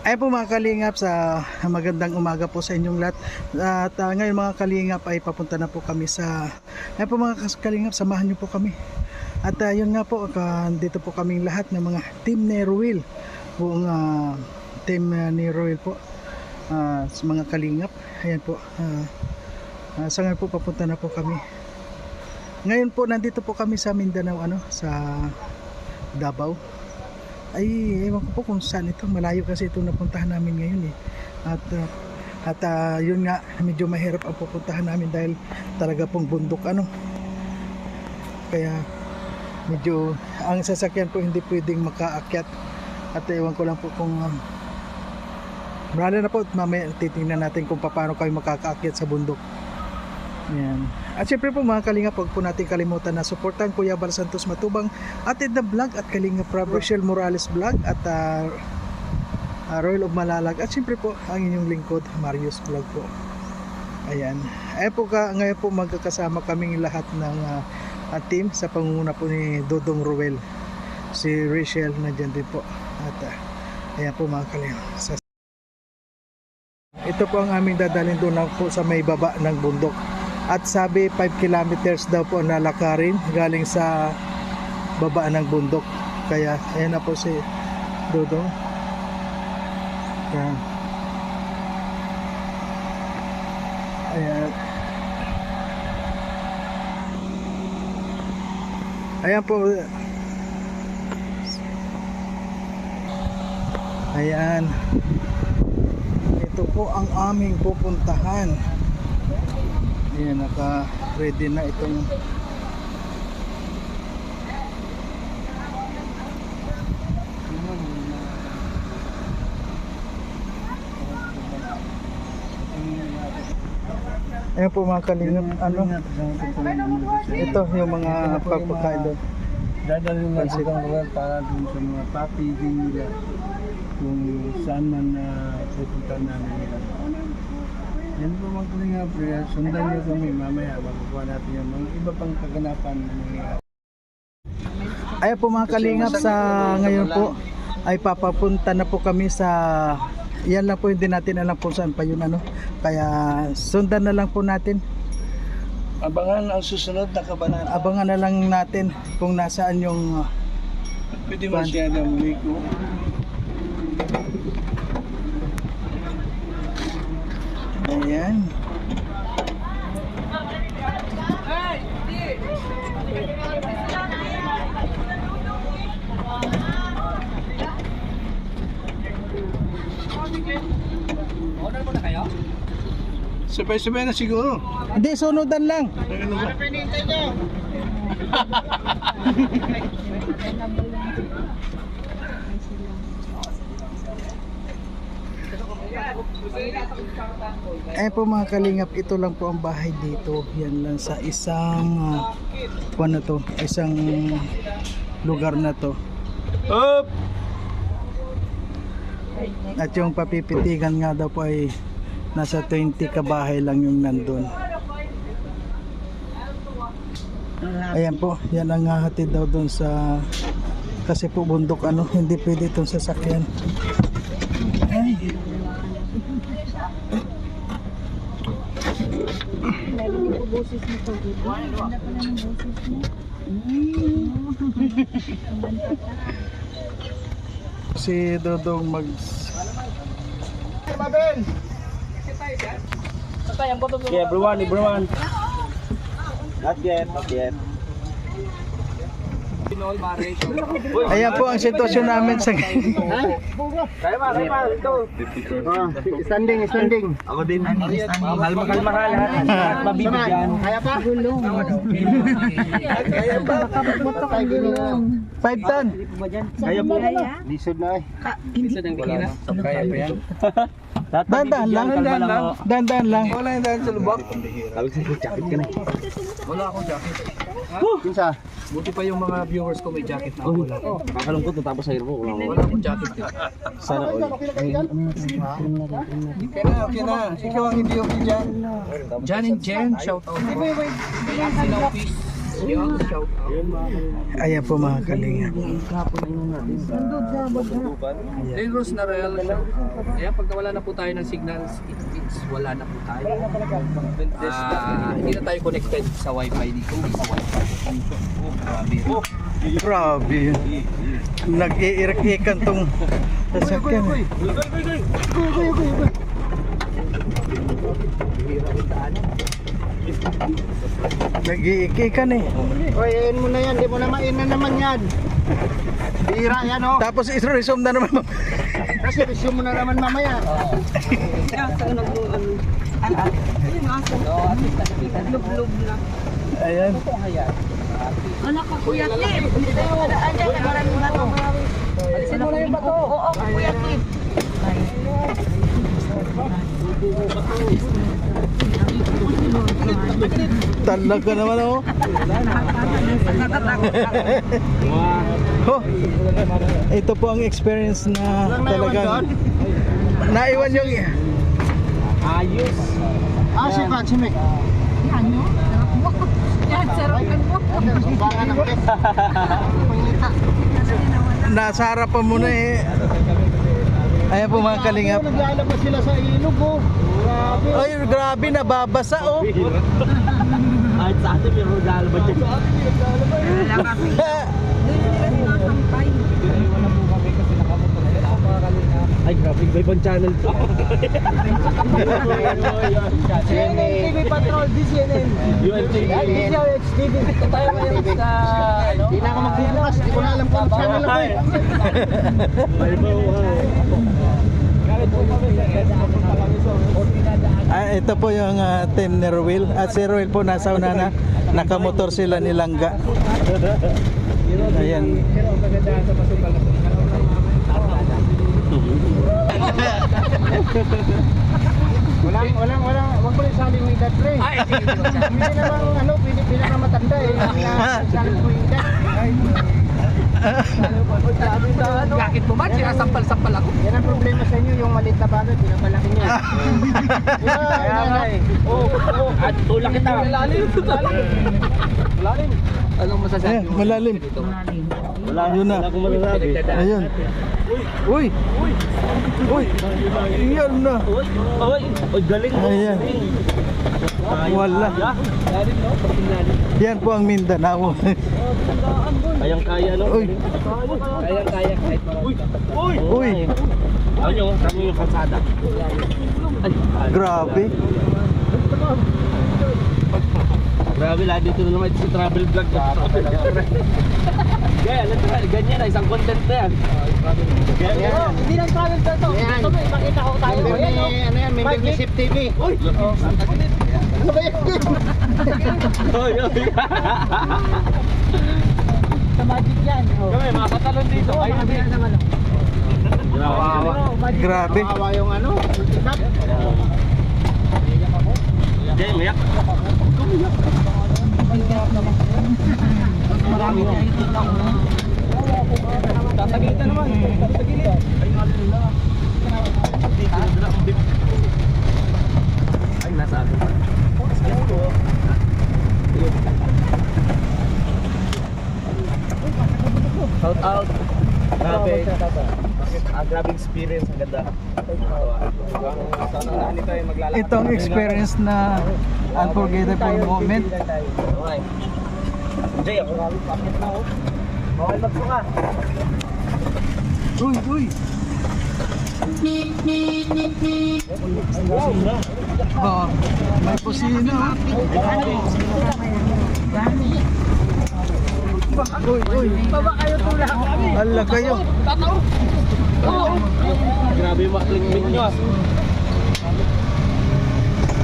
Ayan po mga kalingap sa magandang umaga po sa inyong lahat. At uh, ngayon mga kalingap ay papunta na po kami sa Ayan po mga kalingap, samahan niyo po kami. At uh, yun nga po, dito po kaming lahat ng mga team ni Ruel. Buong uh, team uh, po. Uh, sa mga kalingap. Ayan po. Uh, uh, sa ngayon po papunta na po kami. Ngayon po nandito po kami sa Mindanao ano sa Davao ay ewan ko po kung saan ito. Malayo kasi ito napuntahan namin ngayon eh. At uh, at uh, yun nga medyo mahirap ang pupuntahan namin dahil talaga pong bundok ano. Kaya medyo ang sasakyan po hindi pwedeng makaakyat. At ewan ko lang po kung um, Marala na po, mamaya titingnan natin kung paano kayo makakaakyat sa bundok. Yan. At syempre po mga kalinga, pag po natin kalimutan na supportan Kuya Bal Santos Matubang at the vlog at Kalinga Prab Rochelle Morales vlog at uh, uh, Royal of Malalag at syempre po ang inyong lingkod Marius vlog po. Ayan. Ayan po ka, ngayon po magkakasama kaming lahat ng uh, uh, team sa pangunguna po ni Dodong Ruel. Si Rachel nandyan din po. At uh, ayan po mga kalinga. Ito po ang aming dadalhin doon po sa may baba ng bundok. At sabi 5 kilometers daw po ang lalakarin galing sa baba ng bundok. Kaya ayan na po si Dodong. Yan. Ayan. Ayan po. Ayan. Ito po ang aming pupuntahan. Ayan, naka-ready na itong Ayan po mga kalingap, ano, ito yung mga pagpakain doon. Dadalhin na sa kanila para dun sa mga papi din nila kung saan man na pupunta namin nila. Yan po mga kalinga pre, sundan niyo kami mamaya. Makukuha natin yung mga iba pang kaganapan na nangyayari. Ayan po mga kalingap sa ngayon po ay papapunta na po kami sa yan lang po hindi natin alam kung saan pa yun ano. Kaya sundan na lang po natin. Abangan ang susunod na kabanata. abangan na lang natin kung nasaan yung Pwede mo siya na umiko. Ayan Sabay-sabay na siguro. hindi sunudan lang Ano ba? ayan po mga kalingap ito lang po ang bahay dito yan lang sa isang uh, na to isang lugar na to Up! At yung papipitigan nga daw po ay nasa 20 kabahay lang yung nandun. Ayan po, yan ang hahatid daw doon sa kasi po bundok ano, hindi pwede itong sasakyan. Si Dodong mag Yeah, everyone, everyone. Not yet, not yet. Ayan po ang sitwasyon namin sa Kaya ba, kaya ba, ito. Standing, standing. Ako din. Kalma, kalma ka lahat. Mabibigyan. Kaya pa? Gulong. Kaya pa? Five ton. Kaya po. Lisod na eh. Kaya pa yan. Dandan lang. Dandan lang. Dandan lang. Wala yung dahil sa lubak. Kinsa? Buti pa yung mga viewers ko may jacket na wala. Kakalungkot na tapos sa hirap ko. Wala akong jacket. Sana all. Okay na, okay na. Ikaw ang hindi okay dyan. Jan and Jen, shout out. Sinaw Peace. Yung shout out. Ayan po mga kalingap. Lane Rose na real shout out. Kaya pag nawala na po tayo ng signals, it means wala na po tayo. Ah, hindi na tayo connected sa wifi dito. Hindi sa wifi. Oh, grabe. Oh, Grabe yun. Nag-iirik-ikan tong sasakyan. eh. Nag-iikikan eh. Oy, ayan mo na yan. Di mo na mainan naman yan. Bira yan oh. Tapos i-resume na naman. Kasi resume mo na naman mamaya. Ayan. Wala ka kuya Kim. Hindi tayo wadaan dyan. Maraming bato. Alisin mo na yung bato. Oo, kuya Kim. Talaga naman oh. oh. Ito po ang experience na talagang naiwan yung Ayos. Ah, si Pat, si Mick. Yan, no? Sarap mo. Yan, sarapan mo. Nasa harapan mo na eh. Ayan po mga kalingap. Naglalabas sila sa ilog oh. Grabe. Ay, grabe, nababasa oh. Kahit sa atin, may naglalabas dyan. Ay, grabe, iba ibang channel to. CNN TV Patrol, DCNN. UNTV. DCHTV. Tayo ngayon sa, ano? Hindi na ako magbubukas, hindi ko na alam kung channel ako eh. Ah, ito po yung ah, team ni Ruel. At si Ruel po nasa una na. Nakamotor sila ni Langga. Ayan. Walang, walang, walang, wag mo rin saling may dad pre. Ay, Hindi namang, ano, pili, pili na matanda eh. Saling mo yung dad. Bakit mo man? Sinasampal-sampal ako. Yan ang problema sa inyo, yung maliit na bagay, pinapalaki niya. Kaya nga eh. Oo, oo. At tulak kita. Lalim. Lalim. Lalim. Anong masasabi mo? malalim. Dito. Wala, Yun na. wala akong masasabi. Ayun. Uy! Uy! Uy! Yan na. Uy, uy, uy, galing mo. Ayan. Wala. Yan po ang Mindanao. Kayang kaya, no? Uy! Kaya, kaya. Kahit. Uy! Uy! Ano yung, kami yung kalsada. Grabe. Grabe, lahat dito na naman ito sa travel vlog. Gaya, alam ganyan na, isang content na yan. Gaya, Hindi lang travel to. Ito may makita ko tayo. Member Ayan, ni, ano yan, member ni Sip TV. Uy! Ano ba yan? Uy, uy. Sa magic yan. Oh. Kami, makatalon dito. Ay, Ay, hindi. naman. Grabe. Kawawa yung ano, tikap. Jay, umiyak. Marami na ito lang. Tatagilitan naman. Tatagilitan. Ay, nasa akin. Shout out. Grabe. Ah, grabe experience. Ang ganda. Sana nani tayo maglalakad. Itong experience na unforgettable moment. Okay. Jay, ako. Okay, magsuka. Uy! Uy! Oh, may pusina. oh. Uy, uy. Baba kayo tulak. Hala kayo. Grabe yung mga clickbait nyo. ah.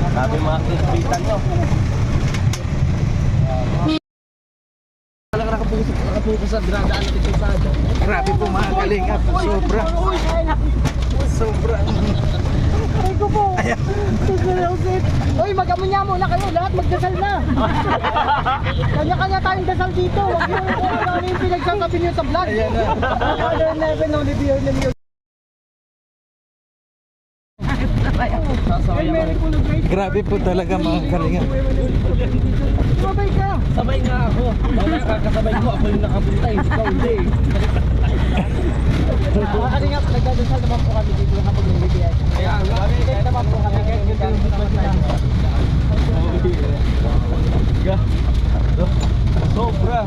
Grabe yung mga clickbaitan nyo. Talaga nakapuso sa dinadaan natin sa sado. Grabe po mga kalingap. Sobra. Sobra. Ayan. Uy, magamunya muna kayo. Lahat magdasal na. Kanya-kanya tayong dasal dito. Huwag yung ano yung pinagsasabi niyo sa vlog. Ayan na. Father in heaven, only be your name. Sasabay ako. Grabe po talaga mga kalingap. Sabay ka. Sabay nga ako. Wala kakasabay ko. Ako yung nakapunta eh. Ikaw hindi. Mga kalingap, nagdadasal naman po kami dito kapag nagbibigay. Kaya. Kahit naman po kami, kahit yung ganun naman na. Sobra.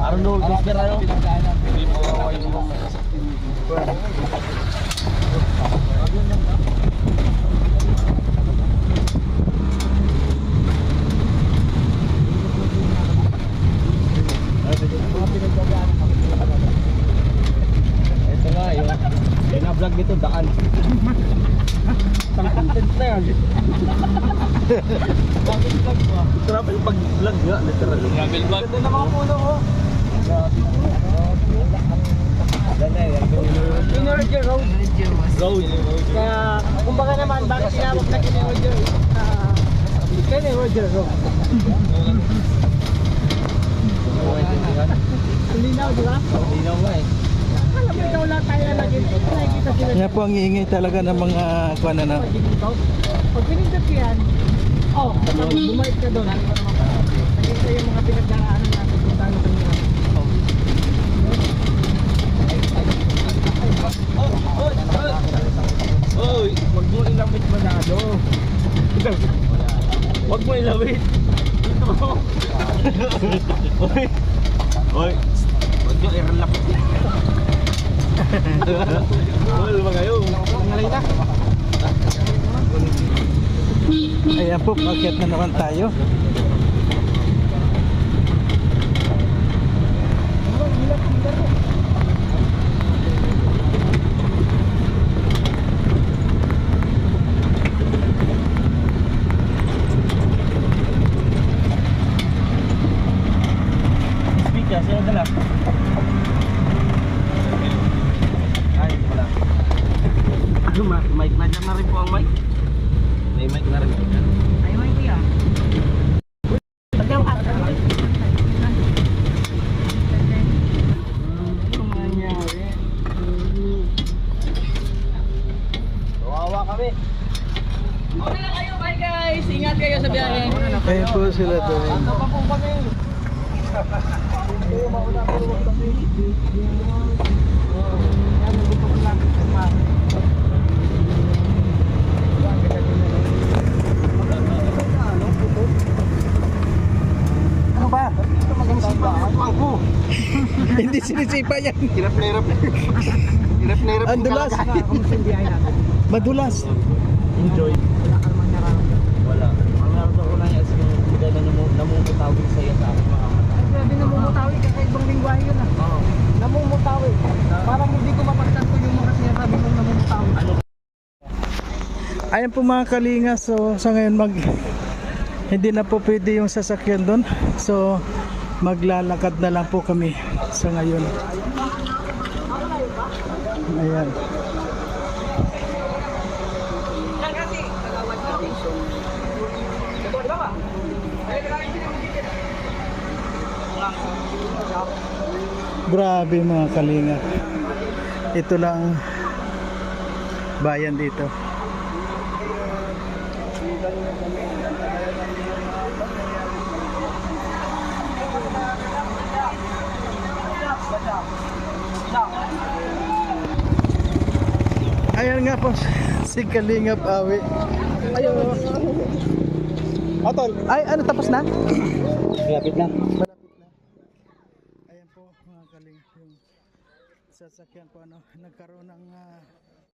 Arnold Desperado. Ito nga yun. Bina-vlog nito daan. Isang content na yan. Bakit vlog mo? Travel pag-vlog nga, literal. Travel vlog. Ganda na mga puno ko. Inerger Road. Road. Kaya, kumbaga naman, bakit tinawag na Inerger? Uh, Roger Road. Linaw, di ba? Linaw nga eh. Alam mo, ikaw lang tayo na naging nakikita sila Kaya po ang iingay talaga ng mga kuwan na. dito. Pag pinindot ko yan, oh, bumalik ka doon. Nakita yung mga pinagdaraanan natin kung saan ito nila. Oy, wag mo ilawit manado. Wag mo ilawit. Dito. Oy. Oy. Wag mo irelapit. Oy, mga kayo. Ngalay na. Ayan po, paket na naman tayo. Speaker, sino dala? Ay, wala. Ano, ma- mic na dyan na rin po ang mic. May mic na rin po dyan. Ayaw, hindi ah. Kawawa kami. Okay lang kayo, bye guys. Ingat kayo sa Ayan po sila doon. Ano ba? Ito maganda Ako. Hindi sinisipa yan. Hirap na hirap. Hirap na hirap. Ang dulas. Madulas. Enjoy. Wala ka namang nararamdaman. Wala. Ang naroon ko lang is yung hindi na namu- namumutawid sa'yo sa akin mga mata. Ay, grabe namumutawi ka sa ibang lingwahe yun ah. Oo. Namumutawi. Parang hindi ko mapakita ko yung mga sinasabi mong namumutawi. Ano? Ayan po mga kalinga. So sa ngayon mag hindi na po pwede yung sasakyan doon. So maglalakad na lang po kami sa ngayon. Ayan. Grabe mga kalinga. Ito lang bayan dito. Ayan nga po si Kalingap Awi. Ayo. Atol. Ay, ano tapos na? Lapit lang. Ayan po mga kalingap yung sasakyan po ano, nagkaroon ng ah,